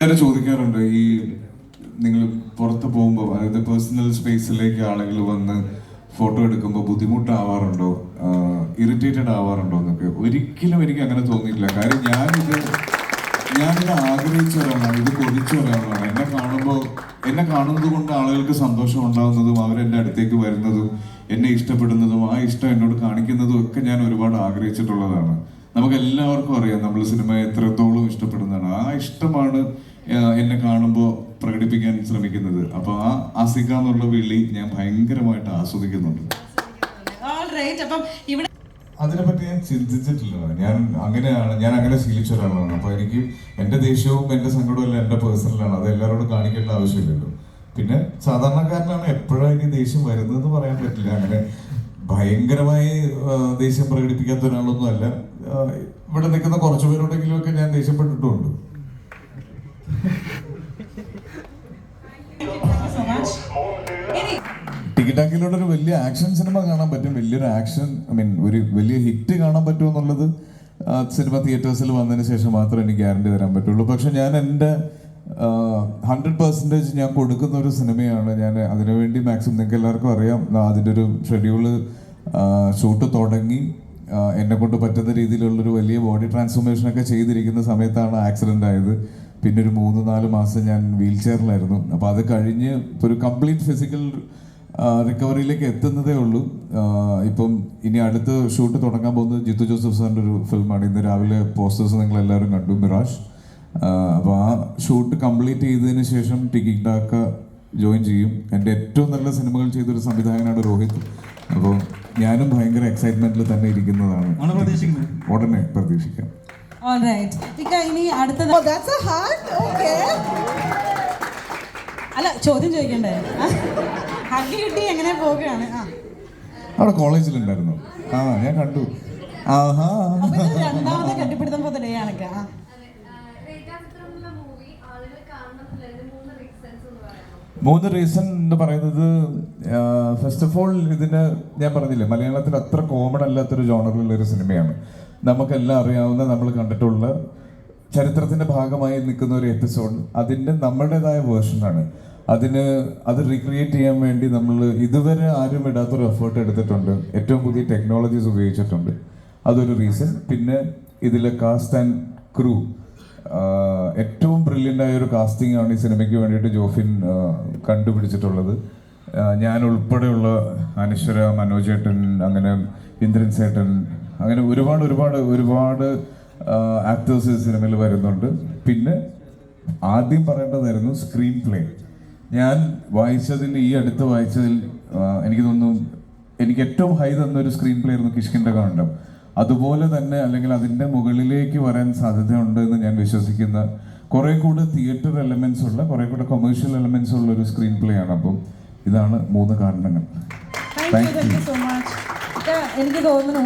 എല്ലാവരും ചോദിക്കാറുണ്ട് ഈ നിങ്ങൾ പുറത്ത് പോകുമ്പോൾ അതായത് പേഴ്സണൽ സ്പേസിലേക്ക് ആളുകൾ വന്ന് ഫോട്ടോ എടുക്കുമ്പോൾ ബുദ്ധിമുട്ടാവാറുണ്ടോ? ഇറിറ്റേറ്റഡ് ആവാറുണ്ടോ എന്നൊക്കെ? ഒരിക്കലും എനിക്ക് അങ്ങനെ തോന്നിയിട്ടില്ല. കാര്യം ഞാനിത് ഞാനിത് ആഗ്രഹിച്ച ഒരാളാണ് ഇത് കൊതിച്ച ഒരാളാണ്. എന്നെ കാണുമ്പോൾ എന്നെ കാണുന്നത് കൊണ്ട് ആളുകൾക്ക് സന്തോഷം ഉണ്ടാകുന്നതും അവരെന്റെ അടുത്തേക്ക് വരുന്നതും എന്നെ ഇഷ്ടപ്പെടുന്നതും ആ ഇഷ്ടം എന്നോട് കാണിക്കുന്നതും ഒക്കെ ഞാൻ ഒരുപാട് ആഗ്രഹിച്ചിട്ടുള്ളതാണ്. നമുക്ക് എല്ലാവർക്കും അറിയാം നമ്മൾ സിനിമ എത്രത്തോളം ഇഷ്ടപ്പെടുന്നതാണ്. ആ ഇഷ്ടമാണ് എന്നെ കാണുമ്പോൾ പ്രകടിപ്പിക്കാൻ ശ്രമിക്കുന്നത്. അപ്പൊ ആ അസിക എന്നുള്ള വിളി ഞാൻ ഭയങ്കരമായിട്ട് ആസ്വദിക്കുന്നുണ്ട്. അതിനെപ്പറ്റി ഞാൻ ചിന്തിച്ചിട്ടില്ല. ഞാൻ അങ്ങനെയാണ് ഞാൻ അങ്ങനെ ശീലിച്ച ഒരാളാണ്. അപ്പൊ എനിക്ക് എന്റെ ദേഷ്യവും എന്റെ സങ്കടവും എല്ലാം എന്റെ പേഴ്സണലാണ് അത് എല്ലാവരോടും കാണിക്കേണ്ട ആവശ്യമില്ലല്ലോ. പിന്നെ സാധാരണക്കാരനാണ് എപ്പോഴാണ് എനിക്ക് ദേഷ്യം വരുന്നതെന്ന് പറയാൻ പറ്റില്ല. അങ്ങനെ ഭയങ്കരമായി ദേഷ്യം പ്രകടിപ്പിക്കാത്ത ഒരാളൊന്നും അല്ല. ഇവിടെ നിൽക്കുന്ന കുറച്ചു പേരുണ്ടെങ്കിലും ഒക്കെ ഞാൻ ദേഷ്യപ്പെട്ടിട്ടുണ്ട് ടിക്കറ്റാക്കിലൂടെ ഒരു വലിയ ആക്ഷൻ സിനിമ കാണാൻ പറ്റും. വലിയൊരു ആക്ഷൻ ഐ മീൻ ഒരു വലിയ ഹിറ്റ് കാണാൻ പറ്റുമോ എന്നുള്ളത് സിനിമ തിയേറ്റേഴ്സിൽ വന്നതിന് ശേഷം മാത്രമേ എനിക്ക് ഗ്യാരണ്ടി തരാൻ പറ്റുള്ളൂ. പക്ഷെ ഞാൻ എന്റെ ഹൺഡ്രഡ് പെർസെന്റേജ് ഞാൻ കൊടുക്കുന്ന ഒരു സിനിമയാണ്. ഞാൻ അതിനുവേണ്ടി മാക്സിമം നിങ്ങൾക്ക് എല്ലാവർക്കും അറിയാം. അതിന്റെ ഒരു ഷെഡ്യൂൾ ഷൂട്ട് തുടങ്ങി. എന്നെ കൊണ്ട് പറ്റുന്ന രീതിയിലുള്ളൊരു വലിയ ബോഡി ട്രാൻസ്ഫോർമേഷനൊക്കെ ചെയ്തിരിക്കുന്ന സമയത്താണ് ആക്സിഡന്റ് ആയത്. പിന്നെ ഒരു മൂന്ന് നാല് മാസം ഞാൻ വീൽ ചെയറിലായിരുന്നു അപ്പോൾ അത് കഴിഞ്ഞ് ഇപ്പോൾ ഒരു കംപ്ലീറ്റ് ഫിസിക്കൽ റിക്കവറിയിലേക്ക് എത്തുന്നതേ ഉള്ളൂ. ഇപ്പം ഇനി അടുത്ത് ഷൂട്ട് തുടങ്ങാൻ പോകുന്നത് ജിത്തു ജോസഫ് സാറിന്റെ ഒരു ഫിലിമാണ് ഇന്ന് രാവിലെ പോസ്റ്റേഴ്സ് നിങ്ങൾ എല്ലാവരും കണ്ടു. മിറാഷ്. അപ്പോൾ ആ ഷൂട്ട് കംപ്ലീറ്റ് ചെയ്തതിന് ശേഷം ടിക്കിക് ഡാക്ക ജോയിൻ ചെയ്യും. എന്റെ ഏറ്റവും നല്ല സിനിമകൾ ചെയ്തൊരു സംവിധായകനാണ് രോഹിത്. അപ്പോൾ ഞാനും ഭയങ്കര എക്സൈറ്റ്മെന്റിൽ തന്നെ ഇരിക്കുന്നതാണ്. ഉടനെ പ്രതീക്ഷിക്കാം. Alright. ഇനി അടുത്തത്. Oh? അല്ല ചോദ്യം ചോദിക്കണ്ടേ? ഹഗ് കിട്ടി എങ്ങനെ പോകുകയാണ്? ആ. അവിടെ കോളേജിലുണ്ടായിരുന്നു. ആ ഞാൻ കണ്ടു. ആഹാ രണ്ടാമത്തെ കെട്ടിപ്പിടുത്തം പോലെ ഡേ ആണൊക്കെ ആ രേഖാചിത്രം എന്ന മൂവി ആളുകൾ കാണണമെന്നുള്ളതിന് മൂന്ന് റീസൺ എന്ന് പറയുന്നത്. ഫസ്റ്റ് ഓഫ് ഓൾ ഇതിന് ഞാൻ പറഞ്ഞില്ലേ മലയാളത്തിൽ അത്ര കോമൺ അല്ലാത്തൊരു ജോണറിലുള്ള ഒരു സിനിമയാണ്. നമുക്കെല്ലാം അറിയാവുന്ന നമ്മൾ കണ്ടിട്ടുള്ള ചരിത്രത്തിന്റെ ഭാഗമായി നിൽക്കുന്ന ഒരു എപ്പിസോഡ് അതിന്റെ നമ്മുടേതായ വേർഷനാണ് അതിന് അത് റീക്രിയേറ്റ് ചെയ്യാൻ വേണ്ടി നമ്മൾ ഇതുവരെ ആരും ഇടാത്തൊരു എഫേർട്ട് എടുത്തിട്ടുണ്ട്. ഏറ്റവും പുതിയ ടെക്നോളജീസ് ഉപയോഗിച്ചിട്ടുണ്ട്. അതൊരു റീസൺ പിന്നെ ഇതിലെ കാസ്റ്റ് ആൻഡ് ക്രൂ ഏറ്റവും ബ്രില്യന്റ് ആയ ഒരു കാസ്റ്റിംഗ് ആണ് ഈ സിനിമയ്ക്ക് വേണ്ടിയിട്ട് ജോഫിൻ കണ്ടുപിടിച്ചിട്ടുള്ളത്. ഞാൻ ഉൾപ്പെടെയുള്ള അനശ്വര മനോജേട്ടൻ അങ്ങനെ ഇന്ദ്രൻ സേട്ടൻ അങ്ങനെ ഒരുപാട് ഒരുപാട് ഒരുപാട് ആക്ടേഴ്സ് ഈ സിനിമയിൽ വരുന്നുണ്ട്. പിന്നെ ആദ്യം പറയേണ്ടതായിരുന്നു സ്ക്രീൻ പ്ലേ ഞാൻ വായിച്ചതിൽ ഈ അടുത്ത് വായിച്ചതിൽ എനിക്ക് തോന്നുന്നു എനിക്ക് ഏറ്റവും ഹൈ തന്ന ഒരു സ്ക്രീൻ പ്ലേ ആയിരുന്നു കിഷ്കിന്റെ കാണ്ഡം. അതുപോലെ തന്നെ അല്ലെങ്കിൽ അതിന്റെ മുകളിലേക്ക് വരാൻ സാധ്യതയുണ്ട് എന്ന് ഞാൻ വിശ്വസിക്കുന്ന കുറെ കൂടെ തിയേറ്റർ എലമെന്റ്സ് ഉള്ള കുറെ കൂടെ കൊമേഴ്ഷ്യൽ എലമെന്റ്സ് ഉള്ള ഒരു സ്ക്രീൻ പ്ലേ ആണ്. അപ്പം ഇതാണ് മൂന്ന് കാരണങ്ങൾ. താങ്ക് യു എനിക്ക് തോന്നുന്നു